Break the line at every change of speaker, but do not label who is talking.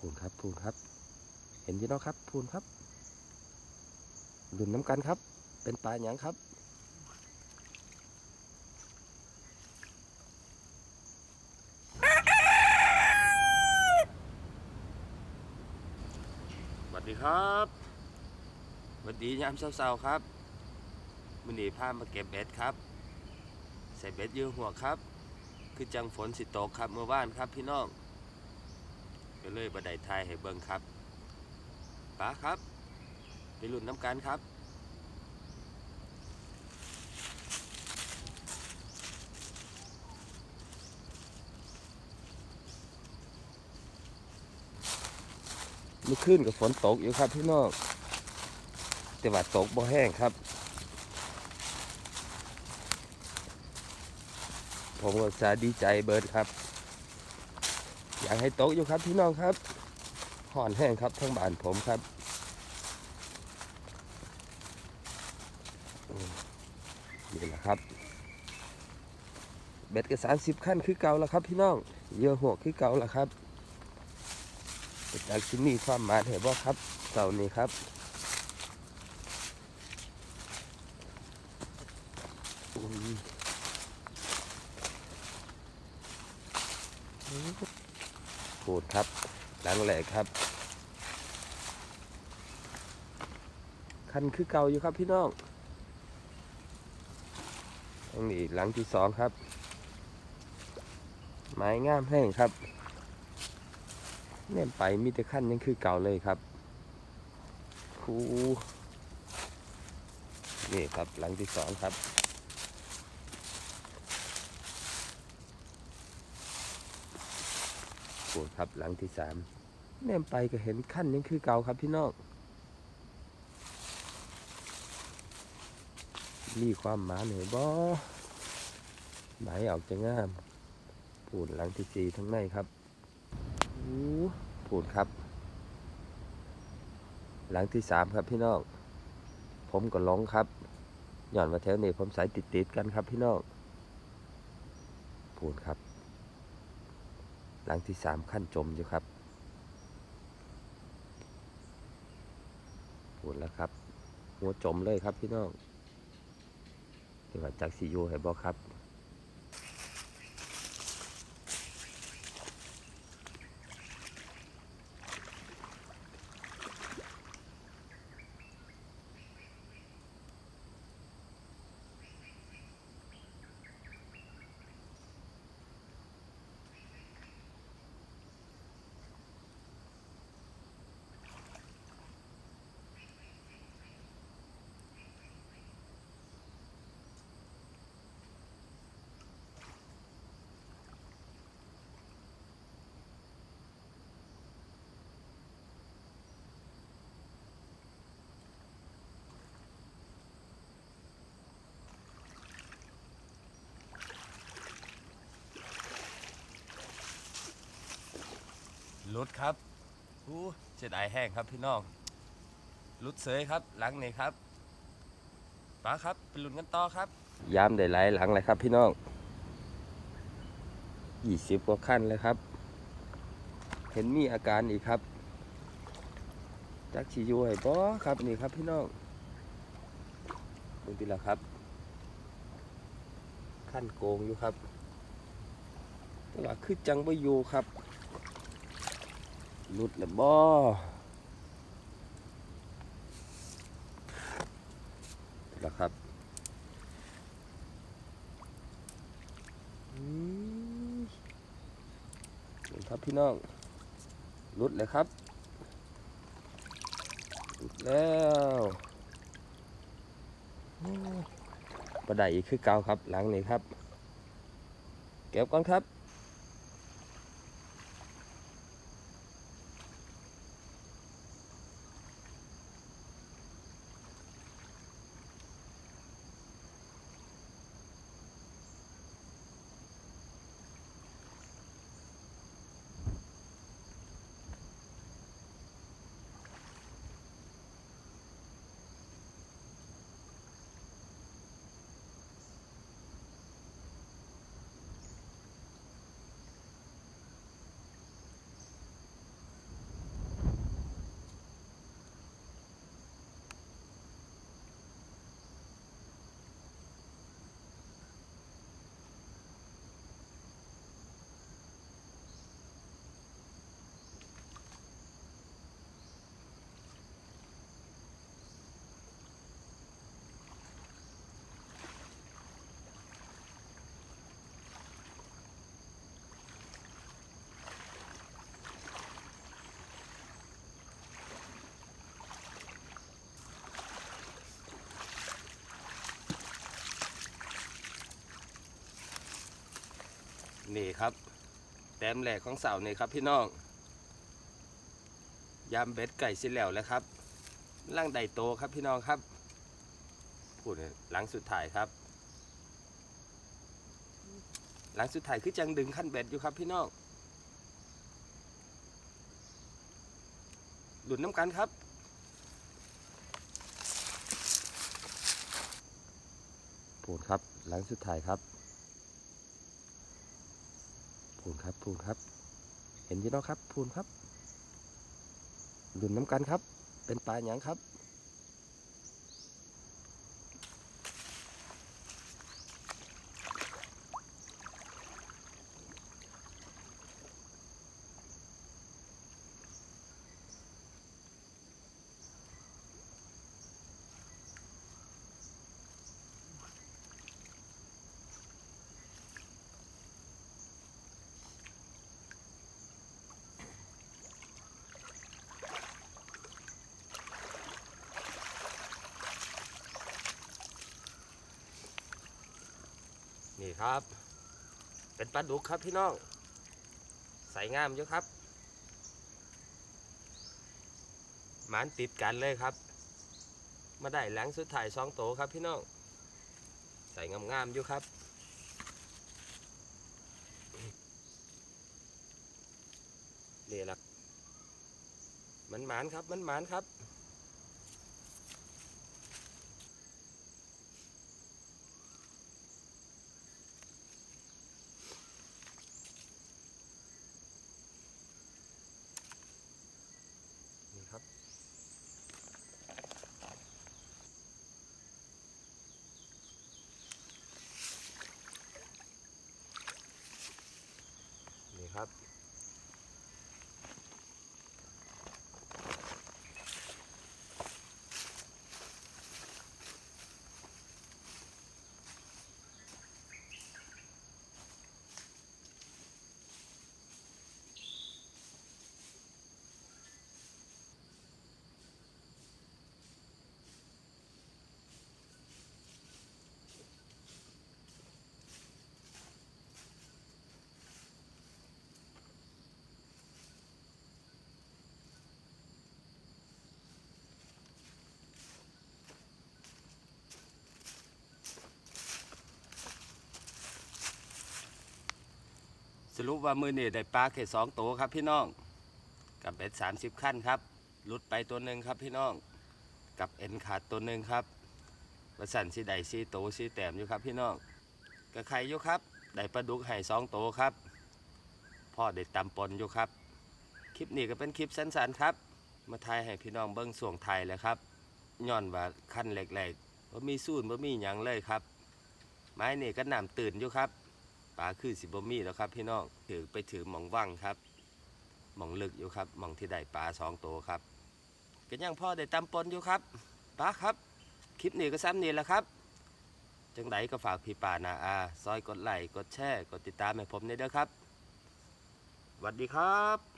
พูนครับพูนครับ เห็นอยี่เนาะครับพูนครับดุนน้ำกันครับ เป็นปลาหยังครับสวัสดีครับสวัสดียามเช้าๆครับมือนีพามาเก็บเบ็ดครับ ใส่เบ็ดยืหัวครับ คือจังฝนสิตกครับเมื่อวานครับพี่น้อง ก็เลยบันไดทายให้เบิ่งครับป้าครับ ไปรุ่นน้ำกันครับมื่อคืนกับฝนตกอยู่ครับพี่น้องแต่ว่าตกบ่แห้งครับ ผมก็จะดีใจเบิร์ดครับ อยากให้ตกอยู่ครับพี่น้องครับห่อนแห้งครับทั้งบ้านผมครับนี่แหละครับเบ็ดก็สามสิบขั้นคือเก่าแล้วครับพี่น้องเยอะหัวคือเก่าแล้วครับแต่จากที่นี่ความหมายเห็นว่าครับเสานี้ครับ อืมพูดครับหลังแหลกครับ คันคือเก่าอยู่ครับพี่น้องตรงนี้หลังที่สองครับ ไม้งามแห้งครับเนี่ยไปมีแต่ขั้นยังคือเก่าเลยครับคูนี่ครับหลังที่สองครับ โอ้ครับหลังที่สามเนี่ไปก็เห็นขั้นยังคือเก่าครับพี่น้องมีความหมาเหนือยบ่ไหนออกจะงามปูนหลังที่สี่ทั้งในครับอู้ปูนครับ หลังที่สามครับพี่น้องผมก็หลงครับหย่อนมาแถวนี้ผมสายติดติดๆกันครับพี่น้องปูนครับ หลังที่สามขั้นจมอยู่ครับปวดแล้วครับ หัวจมเลยครับพี่น้องที่ว่าจักซียูให้บอกครับ ลุดครับอู้เสียดายแห้งครับพี่น้องลุดเสยครับหลังนี่ครับป้าครับไปลุ้นกันต่อครับยามได้หลายหลังเลยครับพี่น้องยี่สิบกว่าขั้นเลยครับ เห็นมีอาการอีกครับจักชียูให้บอครับนี่ครับพี่น้องดูดีละครับ ขั้นโกงอยู่ครับแต่ว่าคือจังบ่อยู่ครับ หลุดแล้วบ่แล้วครับอืมครับพี่น้องหลุดเลยครับหลุดแล้วประไดอีกคือเก่าครับหลังนี้ครับ เก็บก่อนครับ นี่ครับแต้มแหลกของเสานี่ครับพี่น้องยำเบ็ดไก่สิแล้วแล้วครับล่างไดโตครับพี่น้องครับพูดเลยหลังสุดท้ายครับ หลังสุดท้ายคือจังดึงขั้นเบ็ดอยู่ครับพี่น้องหลุดน้ำกันครับพูนครับหลังสุดท้ายครับ พูนครับพูนครับ เห็นยี่เนาะครับพูนครับหลุนน้ำกันครับ เป็นปลาหยังครับ นี่ครับ เป็นปลาดุกครับพี่น้องใส่งามอยู่ครับ หมานติดกันเลยครับ มาได้หลังสุดท้ายสองโตครับพี่น้อง ใส่งามๆอยู่ครับนี่แหละมันหมานครับ มันหมานครับ ครับ รุปว่ามือนี่ได้ปลาแค่สองตัวครับพี่น้อง กับเบ็ดสามสิบขั้นครับหลุดไปตัวหนึ่งครับพี่น้อง กับเอ็นขาดตัวหนึ่งครับประสันสีใดสีโตสีแต้มอยู่ครับพี่น้องกับใครอยู่ครับได้ปลาดุกให้สองตัวครับ พ่อได้ตำปนอยู่ครับ คลิปนี้ก็เป็นคลิปสั้นๆครับ มาทายให้พี่น้องเบิ้งส่วงไทยแหล้วครับย้อนว่าขั้นแรกๆว่ามีสูนว่ามีหยังเลยครับ ไม้นี่ก็นำตื่นอยู่ครับ ปลาคือสิบมีแล้วครับ พี่น้องถือไปถือหมองว่างครับหมองลึกอยู่ครับหมองที่ได้ปลาสองตัวครับก็ยังพ่อได้ตำปนอยู่ครับปลาครับ คลิปนี้ก็ซ้ำนี่แหละครับ จังไดก็ฝากพี่ป่านาอาซอยกดไลค์กดแชร์กดติดตามให้ผมด้วยเด้อครับสวัสดีครับ